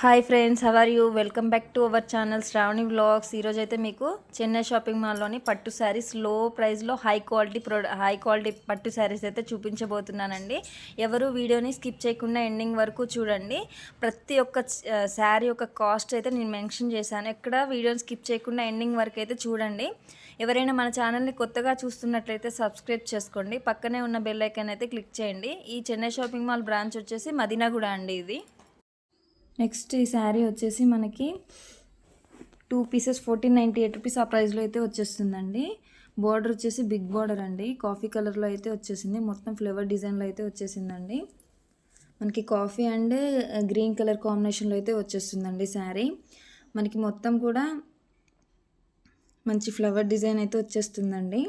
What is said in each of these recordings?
Hi friends how are you welcome back to our channel Shravani blogs ఈరోజు అయితే మీకు Chennai shopping మాల్లోని పట్టు శారీస్లో ప్రైస్లో హై క్వాలిటీ ప్రొడ హై క్వాలిటీ పట్టు శారీస్ అయితే చూపించబోతున్నానండి. ఎవరు వీడియోని స్కిప్ చేయకుండా ఎండింగ్ వరకు చూడండి. ప్రతి ఒక్క శారీ యొక్క కాస్ట్ అయితే నేను మెన్షన్ చేశాను. ఎక్కడ వీడియోని స్కిప్ చేయకుండా ఎండింగ్ వరకు అయితే చూడండి. ఎవరైనా మన ఛానల్ని కొత్తగా చూస్తున్నట్లయితే సబ్స్క్రైబ్ చేసుకోండి. పక్కనే ఉన్న బెల్ ఐకాన్ అయితే క్లిక్ చేయండి. ఈ చెన్నై షాపింగ్ మాల్ బ్రాంచ్ వచ్చేసి మదీనాగూడ అండి ఇది. నెక్స్ట్ ఈ శారీ వచ్చేసి మనకి two pieces fourteen ninety eight rupees ఆ ప్రైస్లో అయితే వచ్చేస్తుందండి. బార్డర్ వచ్చేసి బిగ్ బార్డర్ అండి. కాఫీ కలర్లో అయితే వచ్చేసింది. మొత్తం ఫ్లేవర్ డిజైన్లో అయితే వచ్చేసిందండి. మనకి కాఫీ అండ్ గ్రీన్ కలర్ కాంబినేషన్లో అయితే వచ్చేస్తుందండి శారీ. మనకి మొత్తం కూడా మంచి ఫ్లవర్ డిజైన్ అయితే వచ్చేస్తుందండి.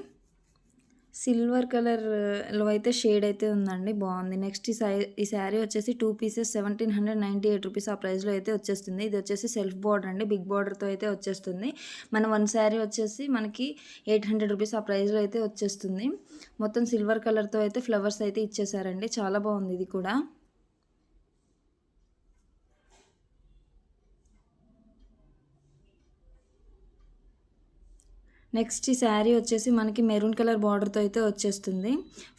సిల్వర్ కలర్లో అయితే షేడ్ అయితే ఉందండి. బాగుంది. నెక్స్ట్ ఈ సై ఈ శారీ వచ్చేసి two pieces seventeen hundred ninety eight rupees ఆ ప్రైస్లో అయితే వచ్చేస్తుంది. ఇది వచ్చేసి సెల్ఫ్ బార్డర్ అండి. బిగ్ బార్డర్తో అయితే వచ్చేస్తుంది. మన వన్ శారీ వచ్చేసి మనకి ఎయిట్ హండ్రెడ్ రూపీస్ ఆ ప్రైస్లో అయితే వచ్చేస్తుంది. మొత్తం సిల్వర్ కలర్తో అయితే ఫ్లవర్స్ అయితే ఇచ్చేసారండి. చాలా బాగుంది ఇది కూడా. నెక్స్ట్ ఈ శారీ వచ్చేసి మనకి మెరూన్ కలర్ బార్డర్తో అయితే వచ్చేస్తుంది.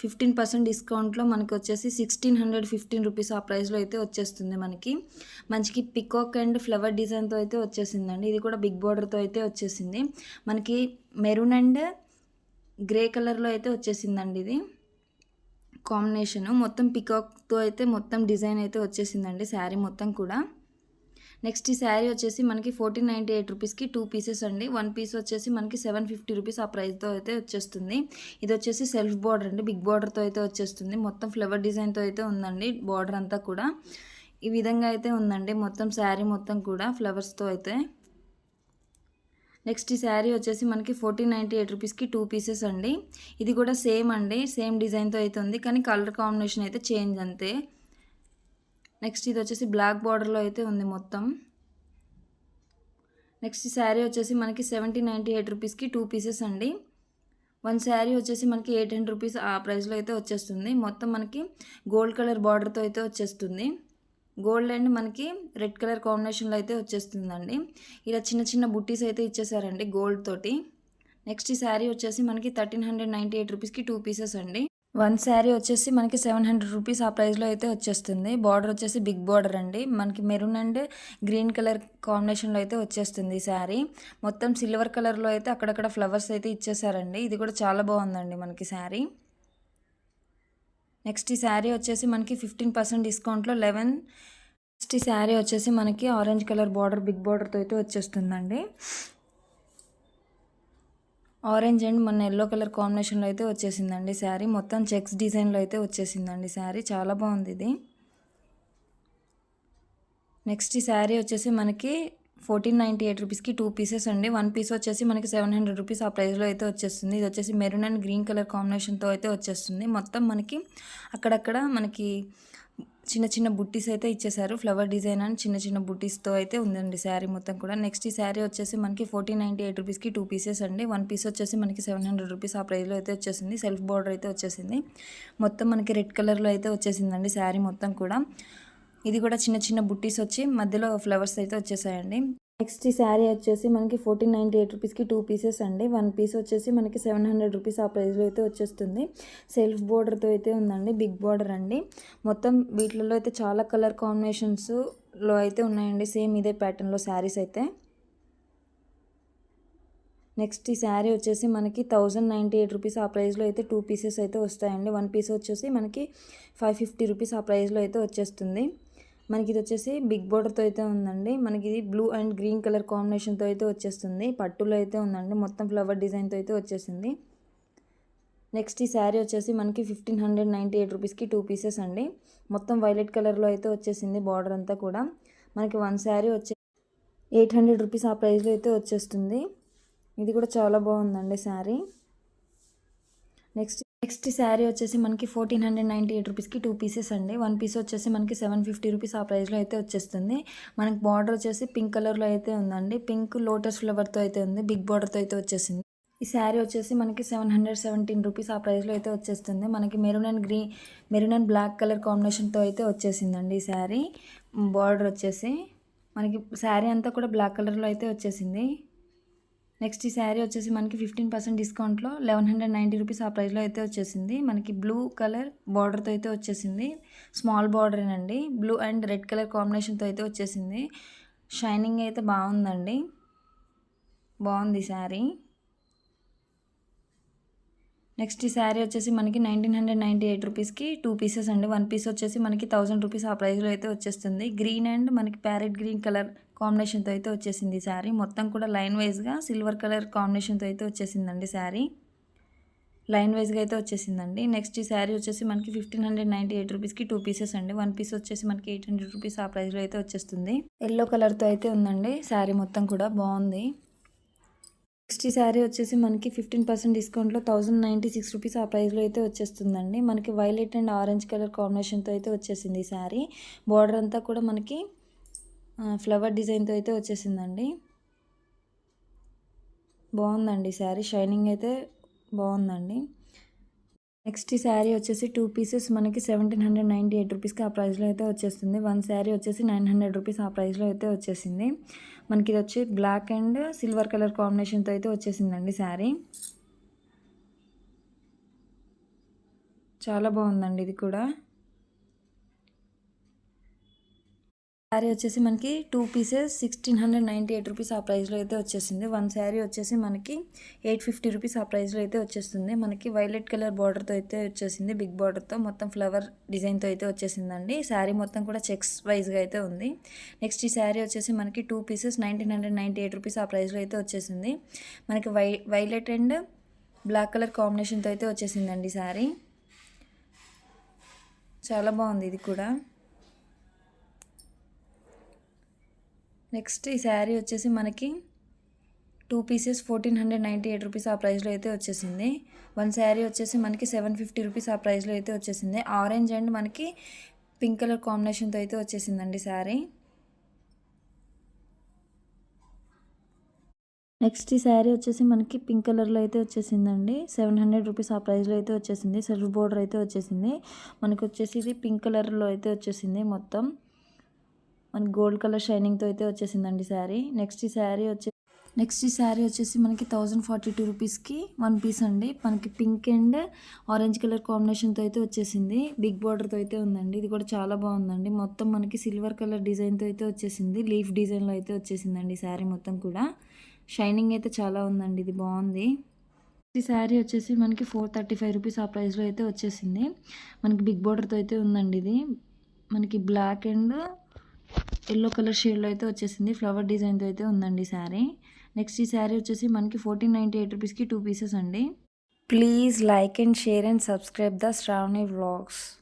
ఫిఫ్టీన్ పర్సెంట్ డిస్కౌంట్లో మనకి వచ్చేసి సిక్స్టీన్ హండ్రెడ్ ఫిఫ్టీన్ రూపీస్ ఆ ప్రైస్లో అయితే వచ్చేస్తుంది మనకి. మంచికి పికాక్ అండ్ ఫ్లవర్ డిజైన్తో అయితే వచ్చేసిందండి. ఇది కూడా బిగ్ బార్డర్తో అయితే వచ్చేసింది. మనకి మెరూన్ అండ్ గ్రే కలర్లో అయితే వచ్చేసిందండి ఇది. కాంబినేషను మొత్తం పికాక్తో అయితే మొత్తం డిజైన్ అయితే వచ్చేసిందండి శారీ మొత్తం కూడా. నెక్స్ట్ ఈ శారీ వచ్చేసి మనకి ఫోర్టీన్ నైంటీ ఎయిట్ రూపీస్కి టూ పీసెస్ అండి. వన్ పీస్ వచ్చేసి మనకి సెవెన్ ఫిఫ్టీ రూపీస్ ఆ ప్రైస్తో అయితే వచ్చేస్తుంది. ఇది వచ్చేసి సెల్ఫ్ బార్డర్ అండి. బిగ్ బార్డర్తో అయితే వచ్చేస్తుంది. మొత్తం ఫ్లవర్ డిజైన్తో అయితే ఉందండి బార్డర్ అంతా కూడా. ఈ విధంగా అయితే ఉందండి. మొత్తం శారీ మొత్తం కూడా ఫ్లవర్స్తో అయితే. నెక్స్ట్ ఈ శారీ వచ్చేసి మనకి ఫోర్టీన్ నైంటీ ఎయిట్ రూపీస్కి టూ పీసెస్ అండి. ఇది కూడా సేమ్ అండి. సేమ్ డిజైన్తో అయితే ఉంది. కానీ కలర్ కాంబినేషన్ అయితే చేంజ్ అంతే. నెక్స్ట్ ఇది వచ్చేసి బ్లాక్ బార్డర్లో అయితే ఉంది మొత్తం. నెక్స్ట్ శారీ వచ్చేసి మనకి సెవెంటీ నైంటీ ఎయిట్ రూపీస్కి టూ పీసెస్ అండి. వన్ శారీ వచ్చేసి మనకి ఎయిట్ హండ్రెడ్ రూపీస్ ఆ ప్రైస్లో అయితే వచ్చేస్తుంది. మొత్తం మనకి గోల్డ్ కలర్ బార్డర్తో అయితే వచ్చేస్తుంది. గోల్డ్ అండ్ మనకి రెడ్ కలర్ కాంబినేషన్లో అయితే వచ్చేస్తుందండి. ఇలా చిన్న చిన్న బుట్టీస్ అయితే ఇచ్చేసారండి గోల్డ్ తోటి. నెక్స్ట్ ఈ శారీ వచ్చేసి మనకి థర్టీన్ హండ్రెడ్ నైంటీ ఎయిట్ రూపీస్కి టూ పీసెస్ అండి. వన్ శారీ వచ్చేసి మనకి సెవెన్ హండ్రెడ్ రూపీస్ ఆ ప్రైస్లో అయితే వచ్చేస్తుంది. బార్డర్ వచ్చేసి బిగ్ బార్డర్ అండి. మనకి మెరూన్ అండ్ గ్రీన్ కలర్ కాంబినేషన్లో అయితే వచ్చేస్తుంది ఈ శారీ. మొత్తం సిల్వర్ కలర్లో అయితే అక్కడక్కడ ఫ్లవర్స్ అయితే ఇచ్చేసారండి. ఇది కూడా చాలా బాగుందండి మనకి శారీ. నెక్స్ట్ ఈ శారీ వచ్చేసి మనకి ఫిఫ్టీన్ పర్సెంట్ డిస్కౌంట్లో లెవెన్ నెక్స్ట్ ఈ శారీ వచ్చేసి మనకి ఆరెంజ్ కలర్ బార్డర్ బిగ్ బార్డర్తో అయితే వచ్చేస్తుందండి. ఆరెంజ్ అండ్ మన ఎల్లో కలర్ కాంబినేషన్లో అయితే వచ్చేసిందండి శారీ. మొత్తం చెక్స్ డిజైన్లో అయితే వచ్చేసిందండి శారీ. చాలా బాగుంది ఇది. నెక్స్ట్ ఈ శారీ వచ్చేసి మనకి ఫోర్టీన్ నైంటీ ఎయిట్ రూపీస్కి టూ పీసెస్ అండి. వన్ పీస్ వచ్చేసి మనకి సెవెన్ హండ్రెడ్ రూపీస్ ఆ ప్రైస్లో అయితే వచ్చేస్తుంది. ఇది వచ్చేసి మెరూన్ అండ్ గ్రీన్ కలర్ కాంబినేషన్తో అయితే వచ్చేస్తుంది. మొత్తం మనకి అక్కడక్కడ మనకి చిన్న చిన్న బుట్టీస్ అయితే ఇచ్చేసారు ఫ్లవర్ డిజైన్ అని చిన్న చిన్న బుట్టీస్తో అయితే ఉందండి శారీ మొత్తం కూడా. నెక్స్ట్ ఈ శారీ వచ్చేసి మనకి ఫోర్టీన్ నైంటీ ఎయిట్ రూపీస్కి టూ పీసెస్ అండి. వన్ పీస్ వచ్చేసి మనకి సెవెన్ హండ్రెడ్ రూపీస్ ఆ ప్రైస్లో అయితే వచ్చేసింది. సెల్ఫ్ బార్డర్ అయితే వచ్చేసింది. మొత్తం మనకి రెడ్ కలర్లో అయితే వచ్చేసిందండి శారీ మొత్తం కూడా. ఇది కూడా చిన్న చిన్న బుట్టీస్ వచ్చి మధ్యలో ఫ్లవర్స్ అయితే వచ్చేసాయండి. నెక్స్ట్ ఈ శారీ వచ్చేసి మనకి ఫోర్టీన్ నైంటీ ఎయిట్ రూపీస్కి టూ పీసెస్ అండి. వన్ పీస్ వచ్చేసి మనకి సెవెన్ హండ్రెడ్ రూపీస్ ఆ ప్రైస్లో అయితే వచ్చేస్తుంది. సెల్ఫ్ బోర్డర్తో అయితే ఉందండి. బిగ్ బార్డర్ అండి. మొత్తం వీటిలలో అయితే చాలా కలర్ కాంబినేషన్స్లో అయితే ఉన్నాయండి. సేమ్ ఇదే ప్యాటర్న్లో శారీస్ అయితే. నెక్స్ట్ ఈ శారీ వచ్చేసి మనకి థౌజండ్ నైంటీ ఎయిట్ రూపీస్ ఆ ప్రైస్లో అయితే టూ పీసెస్ అయితే వస్తాయండి. వన్ పీస్ వచ్చేసి మనకి ఫైవ్ ఫిఫ్టీ రూపీస్ ఆ ప్రైస్లో అయితే వచ్చేస్తుంది. మనకి ఇది వచ్చేసి బిగ్ బోర్డర్తో అయితే ఉందండి. మనకి ఇది బ్లూ అండ్ గ్రీన్ కలర్ కాంబినేషన్తో అయితే వచ్చేస్తుంది. పట్టులో అయితే ఉందండి. మొత్తం ఫ్లవర్ డిజైన్తో అయితే వచ్చేసింది. నెక్స్ట్ ఈ శారీ వచ్చేసి మనకి ఫిఫ్టీన్ హండ్రెడ్ నైంటీ ఎయిట్ రూపీస్కి టూ పీసెస్ అండి. మొత్తం వైలెట్ కలర్లో అయితే వచ్చేసింది బార్డర్ అంతా కూడా. మనకి వన్ శారీ వచ్చే ఎయిట్ హండ్రెడ్ రూపీస్ ఆ ప్రైస్లో అయితే వచ్చేస్తుంది. ఇది కూడా చాలా బాగుందండి శారీ. నెక్స్ట్ నెక్స్ట్ శారీ వచ్చేసి మనకి ఫోర్టీన్ హండ్రెడ్ నైంటీ ఎయిట్ రూపీస్కి టూ పీసెస్ అండి. వన్ పీస్ వచ్చేసి మనకి సెవెన్ ఫిఫ్టీ రూపీస్ ఆ ప్రైస్లో అయితే వచ్చేస్తుంది. మనకి బార్డర్ వచ్చేసి పింక్ కలర్లో అయితే ఉందండి. పింక్ లోటస్ ఫ్లవర్తో అయితే ఉంది. బిగ్ బార్డర్తో అయితే వచ్చేసింది. ఈ శారీ వచ్చేసి మనకి సెవెన్ హండ్రెడ్ సెవెంటీన్ రూపీస్ ఆ ప్రైస్లో అయితే వచ్చేస్తుంది. మనకి maroon and green maroon and black colour కాంబినేషన్తో అయితే వచ్చేసిందండి ఈ శారీ. బార్డర్ వచ్చేసి మనకి శారీ అంతా కూడా బ్లాక్ కలర్లో అయితే వచ్చేసింది. నెక్స్ట్ ఈ శారీ వచ్చేసి మనకి ఫిఫ్టీన్ పర్సెంట్ డిస్కౌంట్లో లెవెన్ హండ్రెడ్ నైంటీ రూపీస్ ఆ ప్రైస్లో అయితే వచ్చేసింది. మనకి బ్లూ కలర్ బార్డర్తో అయితే వచ్చేసింది. స్మాల్ బార్డరేనండి. బ్లూ అండ్ రెడ్ కలర్ కాంబినేషన్తో అయితే వచ్చేసింది. షైనింగ్ అయితే బాగుందండి. బాగుంది శారీ. నెక్స్ట్ ఈ శారీ వచ్చేసి మనకి నైన్టీన్ హండ్రెడ్ నైంటీ ఎయిట్ రూపీస్కి టూ పీసెస్ అండి. వన్ పీస్ వచ్చేసి మనకి థౌసండ్ రూపీస్ ఆ ప్రైస్లో అయితే వచ్చేస్తుంది. గ్రీన్ అండ్ మనకి ప్యారెట్ గ్రీన్ కలర్ కాంబినేషన్తో అయితే వచ్చేసింది శారీ. మొత్తం కూడా లైన్ వైజ్గా సిల్వర్ కలర్ కాంబినేషన్తో అయితే వచ్చేసిందండి శారీ. లైన్ వైజ్గా అయితే వచ్చేసిందండి. నెక్స్ట్ ఈ శారీ వచ్చేసి మనకి ఫిఫ్టీన్ హండ్రెడ్ నైంటీ ఎయిట్ రూపీస్కి టూ పీసెస్ అండి. వన్ పీస్ వచ్చేసి మనకి ఎయిట్ హండ్రెడ్ రూపీస్ ఆ ప్రైస్లో అయితే వచ్చేస్తుంది. ఎల్లో కలర్తో అయితే ఉందండి. శారీ మొత్తం కూడా బాగుంది. నెక్స్ట్ ఈ శారీ వచ్చేసి మనకి ఫిఫ్టీన్ పర్సెంట్ డిస్కౌంట్లో థౌజండ్ నైంటీ సిక్స్ రూపీస్ ఆ ప్రైస్లో అయితే వచ్చేస్తుందండి. మనకి వైలెట్ అండ్ ఆరెంజ్ కలర్ కాంబినేషన్తో అయితే వచ్చేసింది ఈ శారీ. బార్డర్ అంతా కూడా మనకి ఫ్లవర్ డిజైన్తో అయితే వచ్చేసిందండి. బాగుందండి శారీ. షైనింగ్ అయితే బాగుందండి. నెక్స్ట్ ఈ శారీ వచ్చేసి టూ పీసెస్. మనకి సెవెంటీన్ హండ్రెడ్ నైంటీ ఎయిట్ రూపీస్కి ఆ ప్రైస్లో అయితే వచ్చేస్తుంది. వన్ శారీ వచ్చేసి నైన్ హండ్రెడ్ రూపీస్ ఆ ప్రైస్లో అయితే వచ్చేసింది. మనకి ఇది వచ్చి బ్లాక్ అండ్ సిల్వర్ కలర్ కాంబినేషన్తో అయితే వచ్చేసిందండి శారీ. చాలా బాగుందండి ఇది కూడా. శారీ వచ్చేసి మనకి two pieces sixteen hundred ninety eight rupees ఆ ప్రైస్లో అయితే వచ్చేసింది. వన్ శారీ వచ్చేసి మనకి ఎయిట్ ఫిఫ్టీ రూపీస్ ఆ ప్రైస్లో అయితే వచ్చేస్తుంది. మనకి వైలెట్ కలర్ బార్డర్తో అయితే వచ్చేసింది. బిగ్ బార్డర్తో మొత్తం ఫ్లవర్ డిజైన్తో అయితే వచ్చేసిందండి. శారీ మొత్తం కూడా చెక్స్ వైజ్గా అయితే ఉంది. నెక్స్ట్ ఈ శారీ వచ్చేసి మనకి two pieces nineteen hundred ninety eight rupees ఆ ప్రైస్లో అయితే వచ్చేసింది. మనకి వై వైలెట్ అండ్ బ్లాక్ కలర్ కాంబినేషన్తో అయితే వచ్చేసిందండి శారీ. చాలా బాగుంది ఇది కూడా. నెక్స్ట్ ఈ శారీ వచ్చేసి మనకి two pieces fourteen hundred ninety eight rupees ఆ ప్రైస్లో అయితే వచ్చేసింది. వన్ శారీ వచ్చేసి మనకి సెవెన్ ఫిఫ్టీ రూపీస్ ఆ ప్రైస్లో అయితే వచ్చేసింది. ఆరెంజ్ అండ్ మనకి పింక్ కలర్ కాంబినేషన్తో అయితే వచ్చేసిందండి శారీ. నెక్స్ట్ ఈ శారీ వచ్చేసి మనకి పింక్ కలర్లో అయితే వచ్చేసిందండి. సెవెన్ హండ్రెడ్ రూపీస్ ఆ ప్రైస్లో అయితే వచ్చేసింది. సెల్ఫ్ బోర్డర్ అయితే వచ్చేసింది. మనకు వచ్చేసి ఇది పింక్ కలర్లో అయితే వచ్చేసింది మొత్తం. మనకి గోల్డ్ కలర్ షైనింగ్తో అయితే వచ్చేసిందండి శారీ. నెక్స్ట్ ఈ శారీ వచ్చే నెక్స్ట్ ఈ శారీ వచ్చేసి మనకి థౌజండ్ ఫార్టీ టూ రూపీస్కి వన్ పీస్ అండి. మనకి పింక్ అండ్ ఆరెంజ్ కలర్ కాంబినేషన్తో అయితే వచ్చేసింది. బిగ్ బార్డర్తో అయితే ఉందండి. ఇది కూడా చాలా బాగుందండి. మొత్తం మనకి సిల్వర్ కలర్ డిజైన్తో అయితే వచ్చేసింది. లీఫ్ డిజైన్లో అయితే వచ్చేసిందండి శారీ మొత్తం కూడా. షైనింగ్ అయితే చాలా ఉందండి. ఇది బాగుంది. ఈ శారీ వచ్చేసి మనకి ఫోర్ థర్టీ ఫైవ్ రూపీస్ ఆ ప్రైస్లో అయితే వచ్చేసింది. మనకి బిగ్ బార్డర్తో అయితే ఉందండి ఇది. మనకి బ్లాక్ అండ్ ఎల్లో కలర్ షేడ్లో అయితే వచ్చేసింది. ఫ్లవర్ డిజైన్తో అయితే ఉందండి శారీ. నెక్స్ట్ ఈ శారీ వచ్చేసి మనకి ఫోర్టీన్ నైంటీ ఎయిట్ రూపీస్కి టూ పీసెస్ అండి. Please like and share and subscribe the Shravani vlogs.